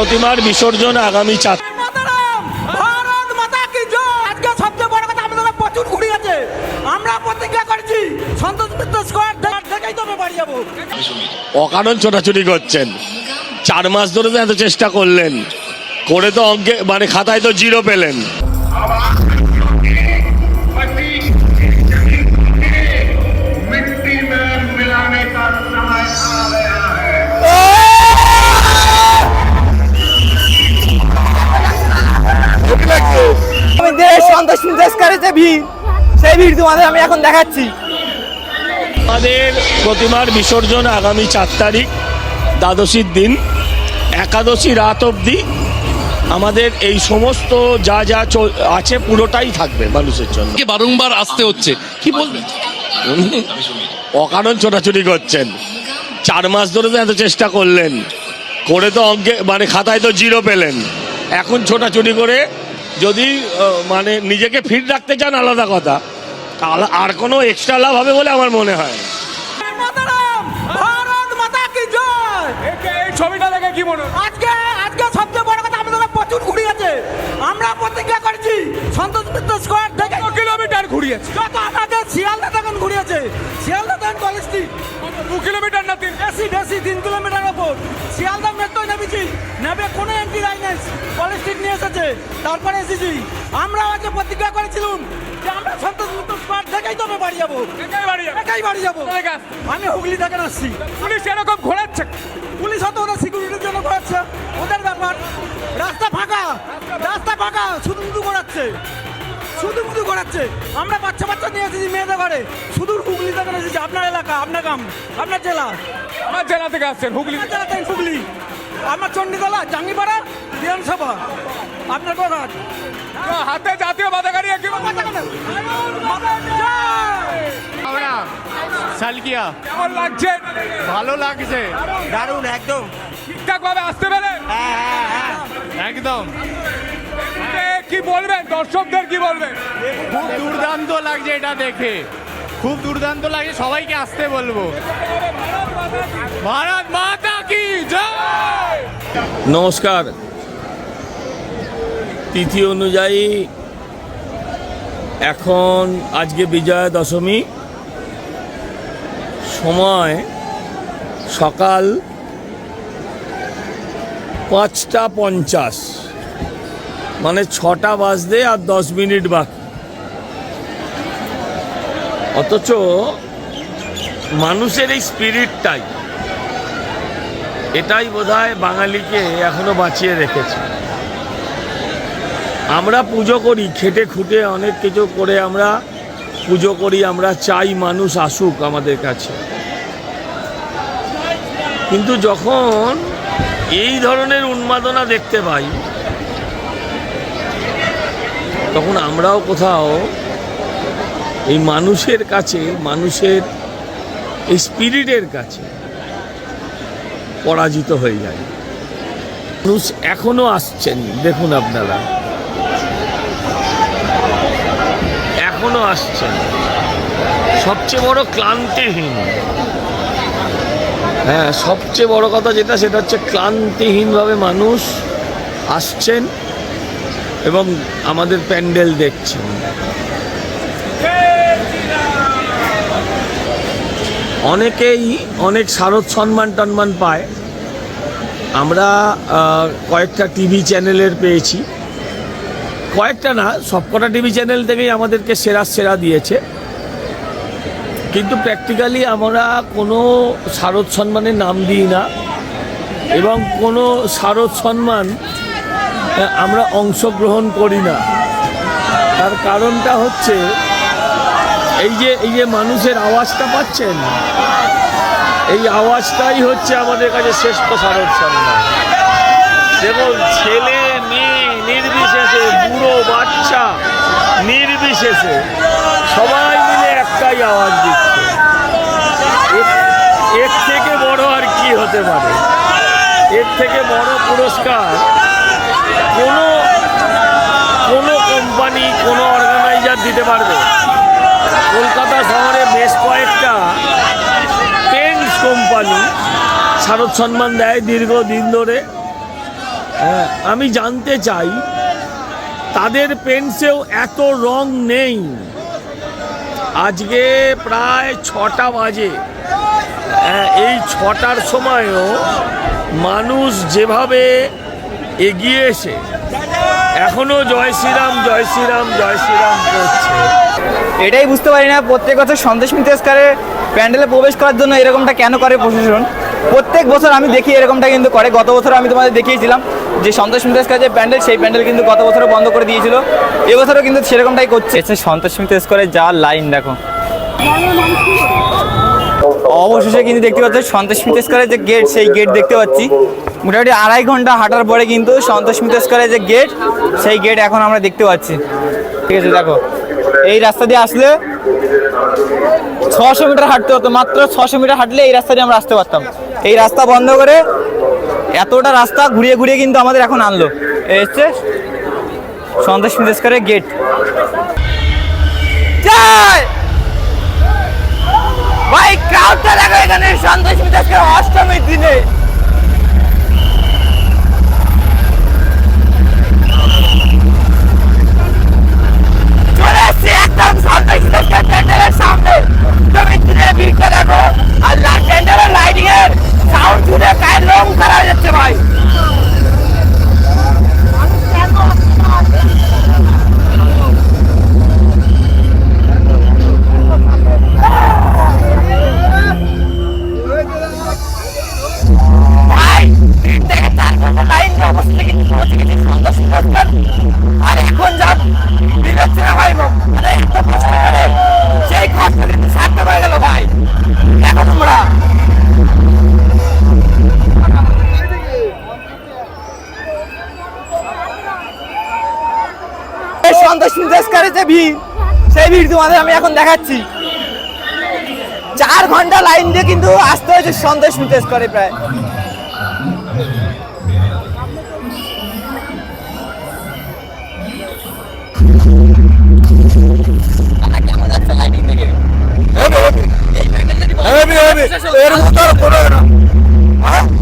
প্রতিমার বিসর্জন আগামী চার অকারণ ছোটাছুটি করছেন। চার মাস ধরে তো এত চেষ্টা করলেন। করে তো অঙ্কে মানে খাতায় তো জিরো পেলেন। আমি দেশ সন্তোষ মিত্রস্কারের যে ভিড় সেই ভিড় তোমাদের আমি এখন দেখাচ্ছি। আমাদের প্রতিমার বিসর্জন আগামী চার তারিখ দ্বাদশীর দিন। একাদশী রাত অবধি আমাদের এই সমস্ত যা যা আছে পুরোটাই থাকবে মানুষের জন্য। কে বারংবার আসতে হচ্ছে। কি বলবেন অকারণ ছোটাছুটি করছেন। চার মাস ধরে তো এত চেষ্টা করলেন। করে তো অঙ্কে মানে খাতায় তো জিরো পেলেন। এখন ছোটাছুটি করে যদি মানে নিজেকে ফিট রাখতে চান আলাদা কথা। আর কোনো এক্সট্রা লাভ হবে বলে আমার মনে হয় ছবিটা দেখে কি মনে? আজকে আজকে সবচেয়ে বড় কথা আমাদের প্রচুর ঘুরি আছে। আমরা প্রতিজ্ঞা করেছি সন্তোষ মিত্র স্কোয়ার থেকে কত কিলোমিটার ঘুরিয়েছে যত আমাদের শিয়ালদা ঘুরিয়েছে শিয়ালদা তখন কলেজ স্ট্রিট দু কিলোমিটার না তিন? বেশি বেশি তিন কিলোমিটার ওপর। শিয়ালদা মেট্রো নেমেছি নেবে কোনো এন্ট্রি লাইন নেই কলেজ স্ট্রিট নিয়ে এসেছে। তারপরে এসেছি আমরা আজকে প্রতিজ্ঞা করেছিলাম যে আমরা সন্তোষ মিত্র স্কোয়ার থেকেই তবে বাড়ি যাব। একাই বাড়ি যাবে। একাই বাড়ি যাব। আমি হুগলি থেকে আসছি। পুলিশ এরকম ঘোরাচ্ছে? পুলিশ হয়তো ওরা সিকিউরিটির জন্য করাচ্ছে ওদের ব্যাপার। রাস্তা ফাঁকা। রাস্তা ফাঁকা। শুধু শুধু করাচ্ছে শুধু শুধু করাচ্ছে আমরা বাচ্চা বাচ্চা নিয়ে এসেছি মেয়েদের ঘরে। শুধু হুগলি থেকে এসেছি আপনার এলাকা আপনার গ্রাম আপনার জেলা। আমার জেলা থেকে আসছেন হুগলি। জেলা থেকে হুগলি। আমার চণ্ডীতলা জাঙ্গিপাড়া বিধানসভা। আপনার কোথায়? হাতে জাতীয় পতাকা নিয়ে কি আমরা শালকিয়া কেমন লাগছে? ভালো লাগছে। দারুণ। একদম। ঠিকঠাক ভাবে আসতে পেরে? একদম। কি বলবেন? দর্শকদের কি বলবেন? খুব দুর্দান্ত লাগছে এটা দেখে। খুব দুর্দান্ত লাগছে সবাইকে আসতে বলব। ভারত মাতা কি জয়! নমস্কার। তিথি অনুযায়ী এখন আজকে বিজয়া দশমী। সময় সকাল পাঁচটা পঞ্চাশ। মানে ছটা বাজতে আর দশ মিনিট বাকি। অথচ মানুষের এই স্পিরিটটাই এটাই বোধহয় বাঙালিকে এখনও বাঁচিয়ে রেখেছে। আমরা পুজো করি, খেটে খুঁটে অনেক কিছু করে আমরা পুজো করি, আমরা চাই মানুষ আসুক আমাদের কাছে। কিন্তু যখন এই ধরনের উন্মাদনা দেখতে পাই তখন আমরাও কোথাও এই মানুষের কাছে, মানুষের এই স্পিরিটের কাছে পরাজিত হয়ে যায় মানুষ এখনও আসছেন, দেখুন আপনারা। এখনও আসছেন। সবচেয়ে বড় ক্লান্তিহীন। হ্যাঁ সবচেয়ে বড় কথা যেটা, সেটা হচ্ছে ক্লান্তিহীনভাবে মানুষ আসছেন। এবং আমাদের প্যান্ডেল দেখছেন অনেকেই অনেক শারদ সম্মান টন্মান পায়। আমরা কয়েকটা টিভি চ্যানেলের পেয়েছি। কয়েকটা না, সবকটা টিভি চ্যানেল থেকেই আমাদেরকে সেরা সেরা দিয়েছে। কিন্তু প্র্যাকটিক্যালি আমরা কোনো শারদ সম্মানের নাম দিই না। এবং কোনো শারদ সম্মান আমরা অংশগ্রহণ করি না। তার কারণটা হচ্ছে, এই যে এই যে মানুষের আওয়াজটা পাচ্ছেন, এই আওয়াজটাই হচ্ছে আমাদের কাছে শ্রেষ্ঠ শারদ সম্মান দেখুন, ছেলে, মেয়ে, নির্বিশেষে বুড়ো, বাচ্চা, নির্বিশেষে সবাই মিলে একটাই আওয়াজ দিচ্ছে। এর- এর থেকে বড় আর কি হতে পারে? এর থেকে বড় পুরস্কার কোনো কোনো কোম্পানি কোনো অর্গানাইজার দিতে পারবে। কলকাতা শহরে বেশ কয়েকটা পেন্টস কোম্পানি শারদ সম্মান দেয় দীর্ঘদিন ধরে। হ্যাঁ, আমি জানতে চাই তাদের পেন্সেও এত রং নেই। আজকে প্রায় ছটা বাজে। হ্যাঁ, এই ছটার সময়ও মানুষ যেভাবে এগিয়ে এসে এখনও জয় শ্রীরাম জয় শ্রীরাম জয় শ্রীরাম করছে। এটাই বুঝতে পারি না প্রত্যেক বছর সন্দেশ মিতেস্কারে প্যান্ডেলে প্রবেশ করার জন্য এরকমটা কেন করে প্রশাসন? প্রত্যেক বছর আমি দেখি এরকমটা কিন্তু করে। গত বছর আমি তোমাদের দেখিয়েছিলাম যে সন্তোষ মিতেস্কার যে প্যান্ডেল সেই প্যান্ডেল কিন্তু গত বছরও বন্ধ করে দিয়েছিল। এবছরও কিন্তু সেরকমটাই করছে। সন্তোষ মিতেস্করের যা লাইন দেখো। অবশেষে কিন্তু দেখতে পাচ্ছি সন্তোষ মিতেস্করের যে গেট সেই গেট দেখতে পাচ্ছি। মোটামুটি আড়াই ঘণ্টা হাঁটার পরে কিন্তু সন্তোষ মিতেস্করের যে গেট সেই গেট এখন আমরা দেখতে পাচ্ছি। ঠিক আছে, দেখো। এই রাস্তা দিয়ে আসলে ছশো মিটার হাঁটতে হতো, মাত্র ছশো মিটার হাঁটলে এই রাস্তা দিয়ে আমরা আসতে পারতাম। এই রাস্তা বন্ধ করে এতটা রাস্তা ঘুরিয়ে ঘুরিয়ে কিন্তু আমাদের এখন আনলো। এই হচ্ছে সন্তোষ মিতেস্করের গেট জয়! ভাই ক্রাউডটা দেখো এখানে সন্তোষ মিতেস্কর অষ্টমীর দিনে। চলে সামনে। তুমি দিনের ভিড়টা দেখো, আর লাইটিং এর সাউন্ড শুনে আর এখন যা ভিড় হচ্ছে না ভাই মানে করে সেই কষ্ট কিন্তু সারতে পারে গেল ভাই। দেখো তোমরা। সন্তোষ মিতেস্করের যে ভিড়, সেই ভিড় তোমাদের আমি এখন দেখাচ্ছি। চার ঘণ্টা লাইন দিয়ে কিন্তু আসতে হয়েছে সন্তোষ মিতেস্করে প্রায়। এর মতো আর কোনো না বন্ধ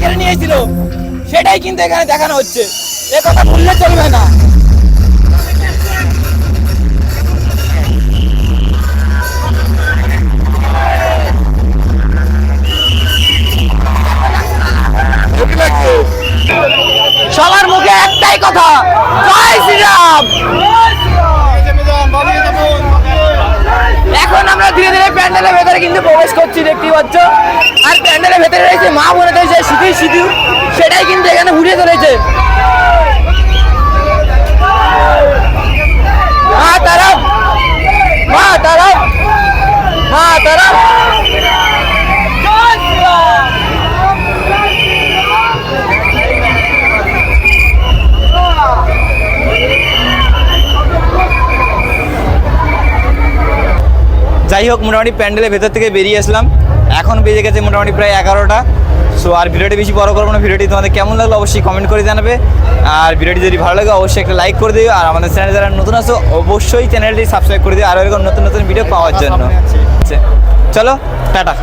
কেড়ে নিয়েছিল। সেটাই কিন্তু এখানে দেখানো হচ্ছে। এ কথা ভুললে চলবে না। সবার মুখে একটাই কথা, জয় শ্রীরাম এখন আমরা ধীরে ধীরে প্যান্ডেলের ভেতরে কিন্তু প্রবেশ করছি, দেখতেই পাচ্ছ। আর প্যান্ডেলের ভেতরে রয়েছে মা বোনেদের যে সিধু সিঁদুর, সেটাই কিন্তু এখানে উড়িয়ে ধরেছে যাই হোক মোটামুটি প্যান্ডেলের ভেতর থেকে বেরিয়ে আসলাম। এখন বেজে গেছে মোটামুটি প্রায় এগারোটা। সো আর ভিডিওটি বেশি বড় করব না। ভিডিওটি তোমাদের কেমন লাগল অবশ্যই কমেন্ট করে জানাবে। আর ভিডিওটি যদি ভালো লাগে অবশ্যই একটা লাইক করে দিও। আর আমাদের চ্যানেল যারা নতুন আসো অবশ্যই চ্যানেলটি সাবস্ক্রাইব করে দিও। আর এরকম নতুন নতুন ভিডিও পাওয়ার জন্য। চলো টাটা।